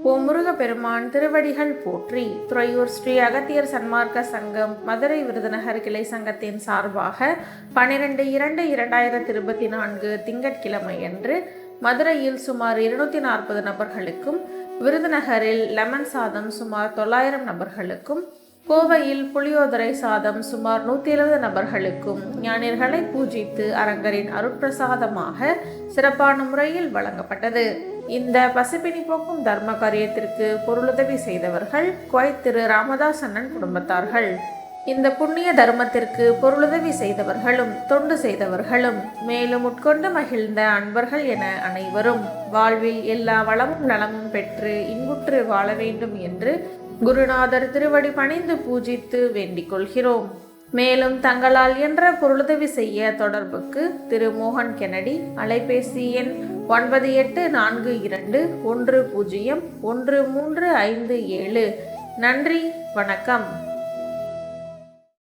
ஓ முருகப்பெருமான் திருவடிகள் போற்றி துறையூர் ஸ்ரீ அகத்தியர் சன்மார்க்க சங்கம் மதுரை விருதுநகர் கிளை சங்கத்தின் சார்பாக பன்னிரெண்டு இரண்டு இரண்டாயிரத்தி இருபத்தி நான்கு திங்கட்கிழமை அன்று மதுரையில் சுமார் இருநூத்தி நாற்பது நபர்களுக்கும் விருதுநகரில் லெமன் சாதம் சுமார் தொள்ளாயிரம் நபர்களுக்கும் கோவையில் புளியோதரை சாதம் சுமார் நூற்றி எழுபது நபர்களுக்கும் ஞானியர்களை பூஜித்து அரங்கரின் அருட்பிரசாதமாக சிறப்பான முறையில் வழங்கப்பட்டது. இந்த பசிப்பினி போக்கும் தர்ம காரியத்திற்கு பொருளுதவி செய்தவர்கள் குவைத் திரு ராமதாஸ் அண்ணன் குடும்பத்தார்கள். இந்த புண்ணிய தர்மத்திற்கு பொருளுதவி செய்தவர்களும் தொண்டு செய்தவர்களும் மேலும் உட்கொண்டு மகிழ்ந்த அன்பர்கள் என அனைவரும் வாழ்வில் எல்லா வளமும் நலமும் பெற்று இன்புற்று வாழ வேண்டும் என்று குருநாதர் திருவடி பணிந்து பூஜித்து வேண்டிக் கொள்கிறோம். மேலும் தங்களால் என்ற பொருளுதவி செய்ய தொடர்புக்கு திரு மோகன் கெனடி அலைபேசி எண் ஒன்பது எட்டு நான்கு இரண்டு ஒன்று பூஜ்ஜியம் ஒன்று மூன்று ஐந்து ஏழு. நன்றி வணக்கம்.